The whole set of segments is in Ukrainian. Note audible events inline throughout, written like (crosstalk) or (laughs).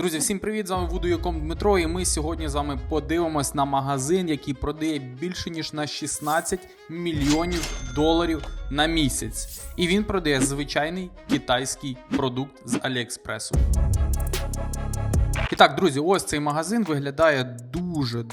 Друзі, всім привіт! З вами Вудуяком Дмитро. І ми сьогодні з вами подивимось на магазин, який продає більше ніж на 16 мільйонів доларів на місяць. І він продає звичайний китайський продукт з Аліекспресу. І так, друзі, ось цей магазин виглядає дуже,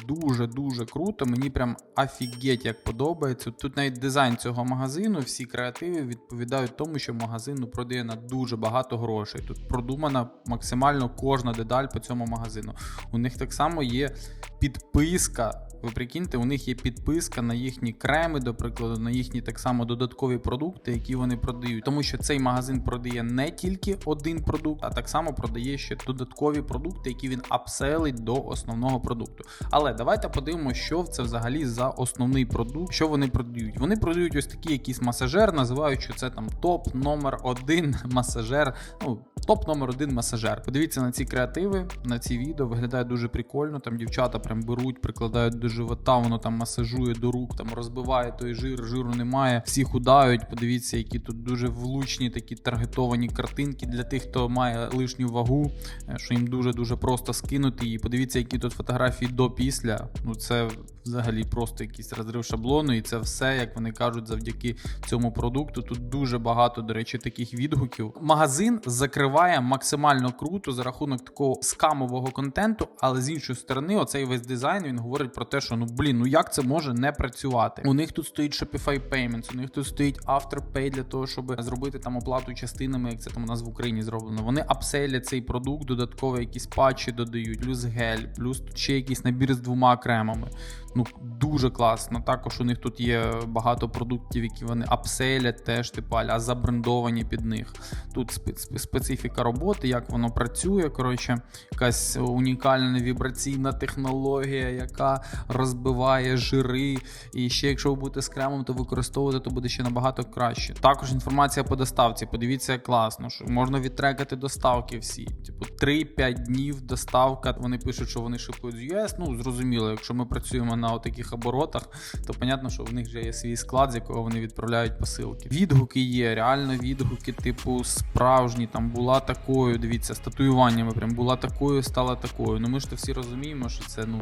дуже, дуже круто. Мені прям офігеть як подобається. Тут навіть дизайн цього магазину, всі креативи відповідають тому, що магазин ну, продає на дуже багато грошей. Тут продумана максимально кожна деталь по цьому магазину. У них так само є підписка. Ви прикиньте, у них є підписка на їхні креми, до прикладу, на їхні так само додаткові продукти, які вони продають. Тому що цей магазин продає не тільки один продукт, а так само продає ще додаткові продукти, які він апселить до основного продукту. Але давайте подивимося, що це взагалі за основний продукт, що вони продають. Вони продають ось такий якийсь масажер, називають, що це там топ номер один (laughs) масажер. Ну, топ номер один масажер. Подивіться на ці креативи, на ці відео. Виглядає дуже прикольно. Там дівчата прям беруть, прикладають до живота, воно там масажує до рук, там розбиває той жир, жиру немає. Всі худають. Подивіться, які тут дуже влучні такі таргетовані картинки для тих, хто має лишню вагу, е, що їм дуже дуже просто скинути її. Подивіться, які тут фотографії до після. Ну це взагалі просто якийсь розрив шаблону, і це все, як вони кажуть, завдяки цьому продукту. Тут дуже багато, до речі, таких відгуків. Магазин закриває максимально круто за рахунок такого скамового контенту, але з іншої сторони, оцей весь дизайн він говорить про те, що ну блін, ну як це може не працювати? У них тут стоїть Shopify Payments, у них тут стоїть Afterpay для того, щоб зробити там оплату частинами, як це там у нас в Україні зроблено. Вони апсейлять цей продукт, додатково якісь патчі додають, плюс гель, плюс ще якийсь набір з двома кремами. Ну дуже класно. Також у них тут є багато продуктів, які вони апселять, теж типу, а забрендовані під них. Тут специфіка роботи, як воно працює. Коротше, якась унікальна вібраційна технологія, яка розбиває жири. І ще, якщо ви будете з кремом, то використовувати, то буде ще набагато краще. Також інформація по доставці. Подивіться, як класно, що можна відтрекати доставки всі. Типу 3-5 днів доставка. Вони пишуть, що вони шипують з US. Ну зрозуміло, якщо ми працюємо на таких оборотах, то понятно, що в них вже є свій склад, з якого вони відправляють посилки. Відгуки є, реально відгуки, типу, справжні. Там була такою. Дивіться, з татуюваннями прям була такою, стала такою. Ну ми ж то всі розуміємо, що це ну.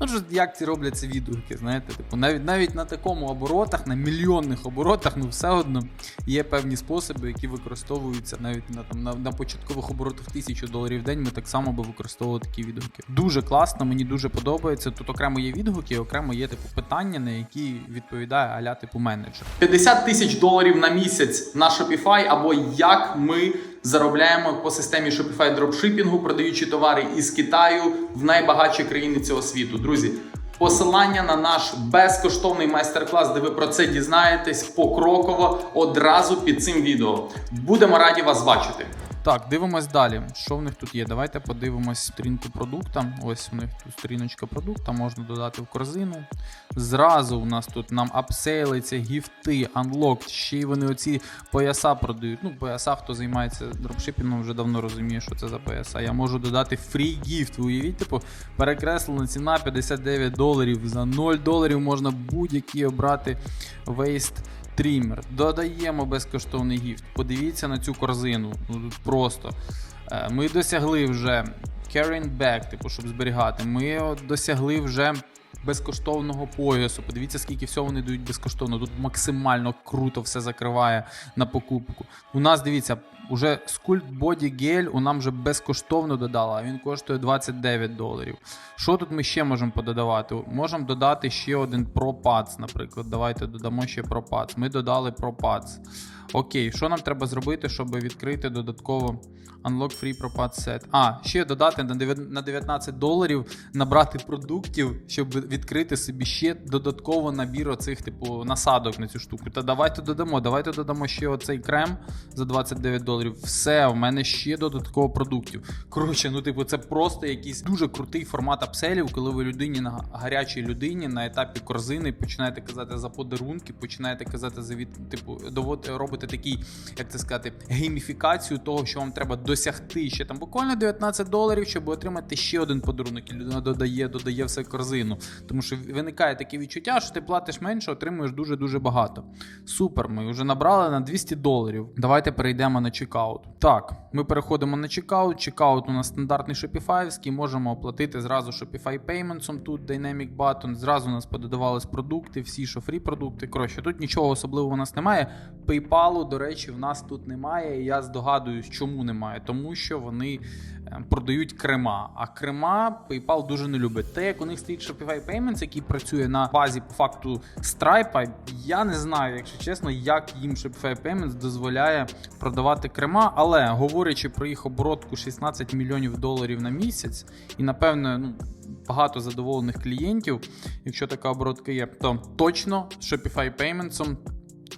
Ну, як ці робляться відгуки, знаєте, типу, навіть навіть на такому оборотах, на мільйонних оборотах, ну все одно є певні способи, які використовуються навіть на там на, на початкових оборотах тисячу доларів в день. Ми так само би використовували такі відгуки. Дуже класно, мені дуже подобається. Тут окремо є відгуки, окремо є типу питання, на які відповідає аля типу менеджер. 50 тисяч доларів на місяць на Shopify, або як ми заробляємо по системі Shopify дропшипінгу, продаючи товари із Китаю в найбагатші країни цього світу. Друзі, посилання на наш безкоштовний майстер-клас, де ви про це дізнаєтесь покроково одразу під цим відео. Будемо раді вас бачити. Так, дивимось далі. Що в них тут є? Давайте подивимось сторінку продукта. Ось у них тут сторіночка продукта, можна додати в корзину. Зразу у нас тут нам апсейлиться, гіфти, unlocked, ще й вони оці пояса продають. Ну, пояса, хто займається дропшипінгом, вже давно розуміє, що це за пояса. Я можу додати free gift. Ви уявіть, типу, перекреслена ціна 59 доларів. За 0 доларів можна будь-який обрати waste Трімер. Додаємо безкоштовний гіфт. Подивіться на цю корзину. Ну тут просто. Е, Ми досягли вже carrying back, типу, щоб зберігати. Ми досягли вже безкоштовного поясу. Подивіться, скільки всього вони дають безкоштовно. Тут максимально круто все закриває на покупку. У нас дивіться, уже Sculpt Body Gel у нам вже безкоштовно додала, він коштує 29 доларів. Що тут ми ще можемо пододавати? Можемо додати ще один Pro Pads, наприклад. Давайте додамо ще Pro Pads. Ми додали Pro Pads. Окей, що нам треба зробити, щоб відкрити додатково Unlock Free Pro Pads Set? А, ще додати на 19 доларів, набрати продуктів, щоб відкрити собі ще додатково набір оцих, типу, насадок на цю штуку. Та давайте додамо, давайте додамо ще оцей крем за 29 доларів. Все, в мене ще додатково продуктів. Коротше, ну, типу, це просто якийсь дуже крутий формат апселів, коли ви людині на гарячій людині на етапі корзини починаєте казати за подарунки, починаєте казати за від, типу, довод, робите такий, як це сказати, гейміфікацію того, що вам треба досягти ще там буквально 19 доларів, щоб отримати ще один подарунок. І людина додає, додає все корзину. Тому що виникає таке відчуття, що ти платиш менше, отримуєш дуже дуже багато. Супер, ми вже набрали на 200 доларів. Давайте перейдемо на чекаут. Так, ми переходимо на чекаут. Чекаут у нас стандартний Shopify, можемо оплатити зразу Shopify Payments, тут Dynamic Button, зразу у нас пододавались продукти, всі що фрі продукти. Коротше, тут нічого особливого у нас немає. PayPal, до речі, в нас тут немає. І я здогадуюсь, чому немає. Тому що вони е, продають крема. А крема PayPal дуже не любить. Те, як у них стоїть Shopify Payments, який працює на базі по факту Stripe, я не знаю, якщо чесно, як їм Shopify Payments дозволяє продавати крема. Але говорячи про їх оборотку 16 мільйонів доларів на місяць, і напевно, ну. Багато задоволених клієнтів, якщо така оборотка є, то точно з Shopify Payments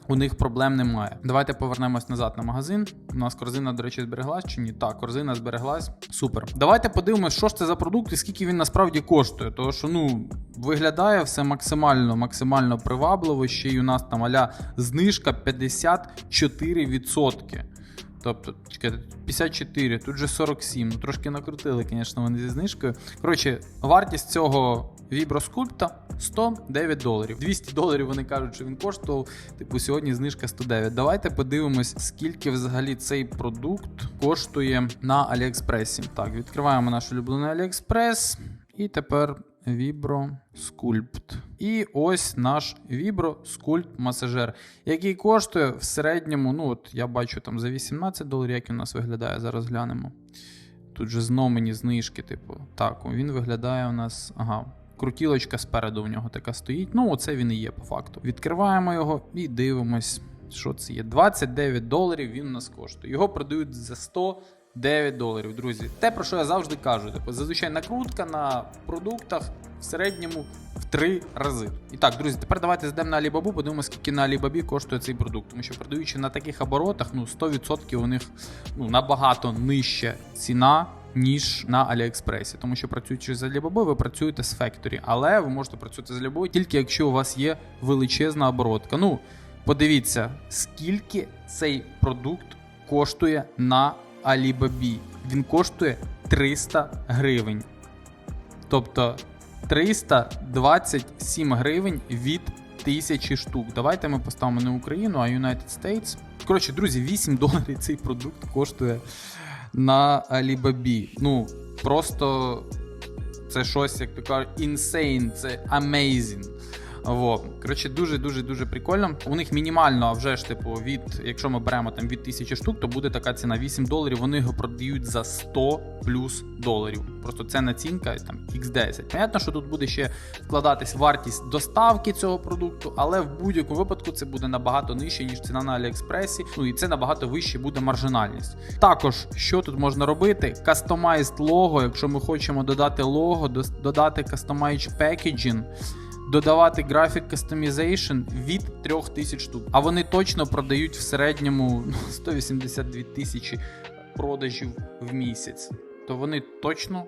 у них проблем немає. Давайте повернемось назад на магазин. У нас корзина, до речі, збереглась чи ні? Так, корзина збереглась. Супер. Давайте подивимось, що ж це за продукт і скільки він насправді коштує. Тому що ну виглядає все максимально максимально привабливо. Ще й у нас там аля знижка 54%. Тобто, чекайте, 54, тут же 47. Ну, трошки накрутили, звісно, вони зі знижкою. Коротше, вартість цього віброскульпта 109 доларів. 200 доларів вони кажуть, що він коштував. Типу, сьогодні знижка 109. Давайте подивимось, скільки взагалі цей продукт коштує на Аліекспресі. Так, відкриваємо наш улюблений Аліекспрес. І тепер Sculpt. І ось наш Sculpt масажер, який коштує в середньому, ну от я бачу там за 18 доларів, як він у нас виглядає, зараз глянемо. Тут же знову мені знижки, типу. Так, він виглядає у нас. Ага. Крутілочка спереду у нього така стоїть. Ну, оце він і є по факту. Відкриваємо його і дивимось, що це є. 29 доларів він у нас коштує. Його продають за 100 9 доларів, друзі. Те, про що я завжди кажу, типу, зазвичай накрутка на продуктах в середньому в 3 рази. І так, друзі, тепер давайте зайдемо на Alibaba, подивимося, скільки на Alibaba коштує цей продукт. Тому що продаючи на таких оборотах, ну 100% у них ну, набагато нижча ціна. Ніж на Аліекспресі, тому що працюючи з Alibaba, ви працюєте з Factory, але ви можете працювати з Alibaba тільки якщо у вас є величезна оборотка. Ну, подивіться, скільки цей продукт коштує на Alibaba. Він коштує 300 гривень. Тобто 327 гривень від тисячі штук. Давайте ми поставимо не Україну, а United States. Коротше, друзі, 8 доларів цей продукт коштує на Alibaba. Ну, просто це щось, як то кажуть, insane, це amazing. Во. Коротше, дуже-дуже дуже прикольно. У них мінімально, а вже ж типу, від, якщо ми беремо там від 1000 штук, то буде така ціна 8 доларів. Вони його продають за 100 плюс доларів. Просто це націнка там X10. Понятно, що тут буде ще вкладатись вартість доставки цього продукту, але в будь-якому випадку це буде набагато нижче, ніж ціна на Аліекспресі. Ну і це набагато вище буде маржинальність. Також, що тут можна робити? Customized лого, якщо ми хочемо додати лого, додати Customized Packaging додавати графік Customization від 3000 штук. А вони точно продають в середньому (laughs) 182 тисячі продажів в місяць. То вони точно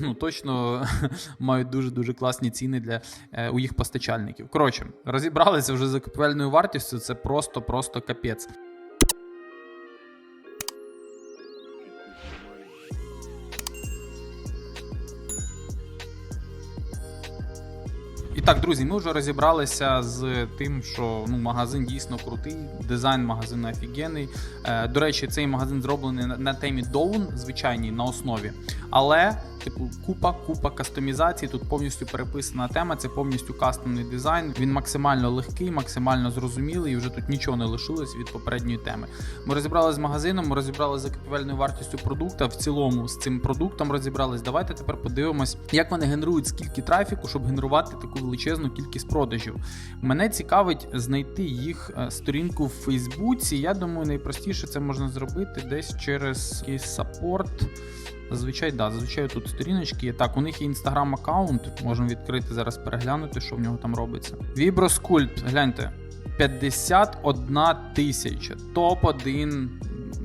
ну, точно (laughs) мають дуже дуже класні ціни для е, у їх постачальників. Коротше, розібралися вже за купівельною вартістю. Це просто-просто капець. Так, друзі, ми вже розібралися з тим, що ну, магазин дійсно крутий, дизайн магазину офігенний. Е, До речі, цей магазин зроблений на, темі Dawn, звичайній на основі. Але, типу, купа, купа кастомізацій. Тут повністю переписана тема, це повністю кастомний дизайн. Він максимально легкий, максимально зрозумілий, і вже тут нічого не лишилось від попередньої теми. Ми розібралися з магазином, ми розібралися з закупівельною вартістю продукта. В цілому з цим продуктом розібрались. Давайте тепер подивимось, як вони генерують скільки трафіку, щоб генерувати таку величезну кількість продажів. Мене цікавить знайти їх е, сторінку в Фейсбуці. Я думаю, найпростіше це можна зробити десь через якийсь саппорт. Зазвичай, да, зазвичай тут сторіночки. Так, у них є інстаграм аккаунт, можемо відкрити зараз, переглянути, що в нього там робиться. Vibroскульпт, гляньте, 51 тисяча. Топ-1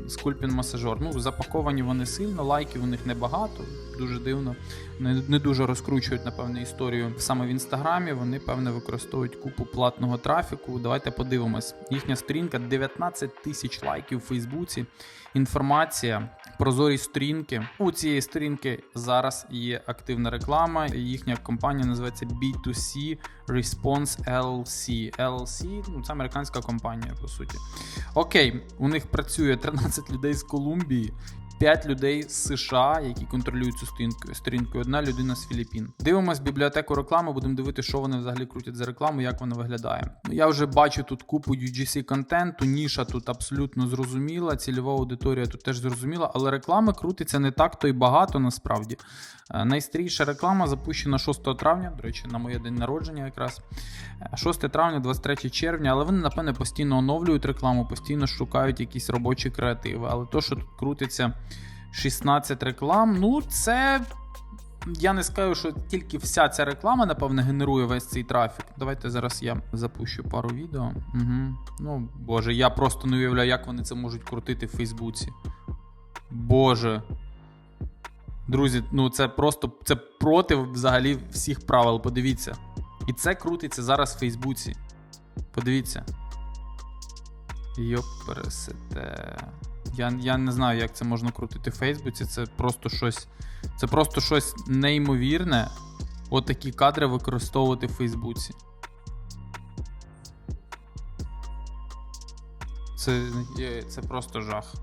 скульпін масажор. Ну, запаковані вони сильно, лайків у них небагато, дуже дивно. Не, не дуже розкручують, напевне, історію саме в інстаграмі. Вони, певне, використовують купу платного трафіку. Давайте подивимось. Їхня сторінка 19 тисяч лайків у Фейсбуці. Інформація прозорі сторінки. У цієї сторінки зараз є активна реклама. Їхня компанія називається B2C Response LLC. LLC, ну це американська компанія, по суті. Окей, у них працює 13 людей з Колумбії. 5 людей з США, які контролюють цю сторінку, сторінку, одна людина з Філіппін. Дивимось бібліотеку реклами, будемо дивитися, що вони взагалі крутять за рекламу, як вона виглядає. Ну, я вже бачу тут купу UGC контенту, ніша тут абсолютно зрозуміла, цільова аудиторія тут теж зрозуміла, але реклами крутиться не так то й багато насправді. Е, Найстріша реклама запущена 6 травня, до речі, на моє день народження якраз. Е, 6 травня, 23 червня, але вони, напевне, постійно оновлюють рекламу, постійно шукають якісь робочі креативи. Але то, що тут крутиться 16 реклам, ну це. Я не скажу, що тільки вся ця реклама, напевне, генерує весь цей трафік. Давайте зараз я запущу пару відео. Угу. Ну, боже, я просто не уявляю, як вони це можуть крутити в Фейсбуці. Боже. Друзі, ну це просто це проти взагалі всіх правил. Подивіться. І це крутиться зараз в Фейсбуці. Подивіться. Йопересете. Я, я не знаю, як це можна крутити в Фейсбуці. Це просто щось. Це просто щось неймовірне. От такі кадри використовувати в Фейсбуці. Це, це просто жах.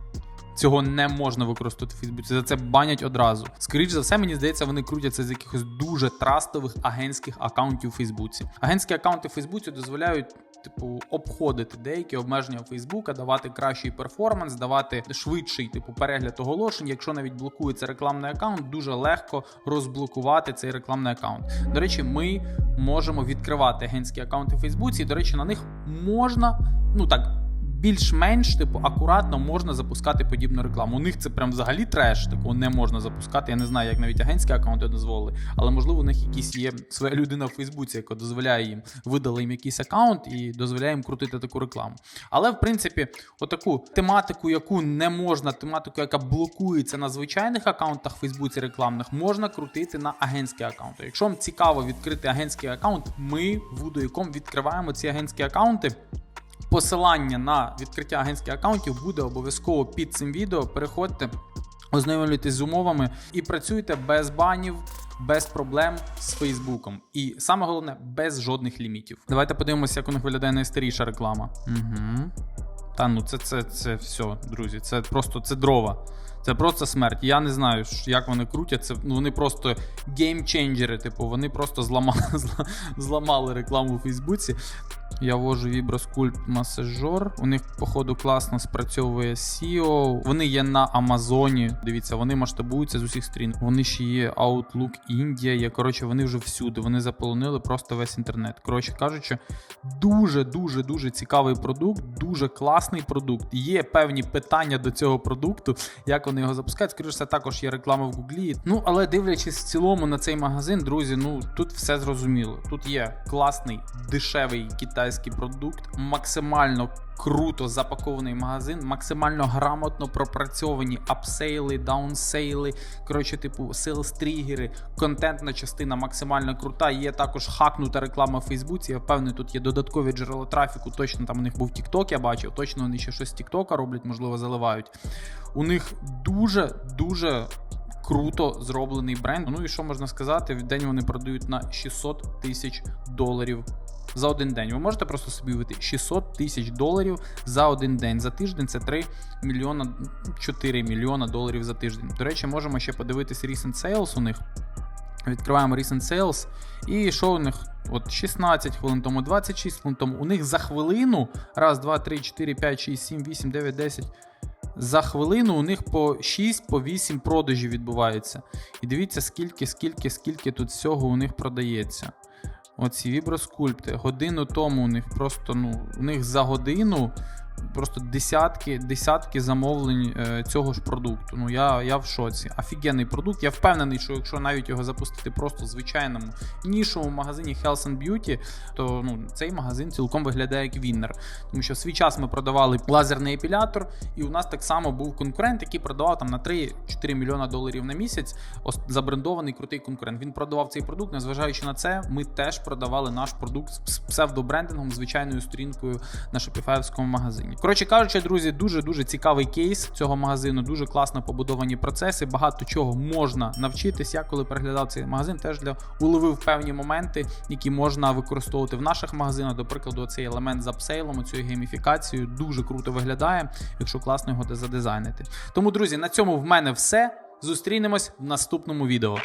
Цього не можна використовувати в Фейсбуці. За це банять одразу. Скоріше за все, мені здається, вони крутяться з якихось дуже трастових агентських акаунтів у Фейсбуці. Агентські акаунти в Фейсбуці дозволяють. Типу, обходити деякі обмеження Фейсбука, давати кращий перформанс, давати швидший типу перегляд оголошень. Якщо навіть блокується рекламний аккаунт, дуже легко розблокувати цей рекламний аккаунт. До речі, ми можемо відкривати агентські аккаунти в Фейсбуці. І, до речі, на них можна, ну так, більш-менш типу акуратно можна запускати подібну рекламу. У них це прям взагалі треш, такого не можна запускати. Я не знаю, як навіть агентські аккаунти дозволили, але можливо у них якісь є своя людина в Фейсбуці, яка дозволяє їм видали їм якийсь аккаунт і дозволяє їм крутити таку рекламу. Але в принципі, отаку тематику, яку не можна, тематику, яка блокується на звичайних аккаунтах в Фейсбуці рекламних, можна крутити на агентські аккаунти. Якщо вам цікаво відкрити агентський аккаунт, ми в Udoi.com відкриваємо ці агентські аккаунти. Посилання на відкриття агентських аккаунтів буде обов'язково під цим відео. Переходьте, ознайомлюйтесь з умовами і працюйте без банів, без проблем з Фейсбуком. І саме головне, без жодних лімітів. Давайте подивимося, як у них виглядає найстаріша реклама. Угу. Та ну це, це, це все, друзі. Це просто це дрова. Це просто смерть. Я не знаю, як вони крутять. Це ну вони просто геймченджери. Типу, вони просто зламали, (laughs) зламали рекламу у Фейсбуці. Я ввожу Vibroскульpt масажор. У них, походу, класно спрацьовує SEO. Вони є на Амазоні. Дивіться, вони масштабуються з усіх сторін. Вони ще є Outlook Індія. Є, коротше, вони вже всюди. Вони заполонили просто весь інтернет. Коротше кажучи, дуже, дуже, дуже цікавий продукт, дуже класний продукт. Є певні питання до цього продукту, як вони його запускають. Скоріше, це також є реклама в Гуглі. Ну, але дивлячись в цілому на цей магазин, друзі, ну тут все зрозуміло. Тут є класний, дешевий китайський продукт, максимально. Круто запакований магазин, максимально грамотно пропрацьовані апсейли, даунсейли, коротше, типу, sales тригери, контентна частина максимально крута. Є також хакнута реклама в Фейсбуці. Я впевнений, тут є додаткові джерела трафіку. Точно там у них був TikTok, я бачив. Точно вони ще щось з TikTok роблять, можливо, заливають. У них дуже дуже. Круто зроблений бренд. Ну і що можна сказати? В день вони продають на 600 тисяч доларів за один день. Ви можете просто собі вийти 600 тисяч доларів за один день. За тиждень це 3 мільйона 4 мільйона доларів за тиждень. До речі, можемо ще подивитись recent sales у них. Відкриваємо recent sales. І що у них? От 16 хвилин тому, 26 хвилин тому. У них за хвилину. Раз, два, три, 4, 5, 6, 7, 8, 9, 10. За хвилину у них по 6, по 8 продажів відбувається. І дивіться, скільки, скільки, скільки тут всього у них продається. Оці віброскульпти. Годину тому у них просто, ну, у них за годину просто десятки, десятки замовлень е, цього ж продукту. Ну я, я в шоці. Офігенний продукт. Я впевнений, що якщо навіть його запустити просто в звичайному нішовому магазині Health and Beauty, то ну, цей магазин цілком виглядає як віннер. Тому що в свій час ми продавали лазерний епілятор, і у нас так само був конкурент, який продавав там на 3-4 мільйона доларів на місяць. Забрендований крутий конкурент. Він продавав цей продукт. Незважаючи на це, ми теж продавали наш продукт з псевдобрендингом, звичайною сторінкою на шопіфаївському магазині. Магазині. Коротше кажучи, друзі, дуже дуже цікавий кейс цього магазину, дуже класно побудовані процеси. Багато чого можна навчитись. Я коли переглядав цей магазин, теж для уловив певні моменти, які можна використовувати в наших магазинах. До прикладу, цей елемент з апсейлом, цією гейміфікацією дуже круто виглядає, якщо класно його задизайнити. Тому, друзі, на цьому в мене все. Зустрінемось в наступному відео.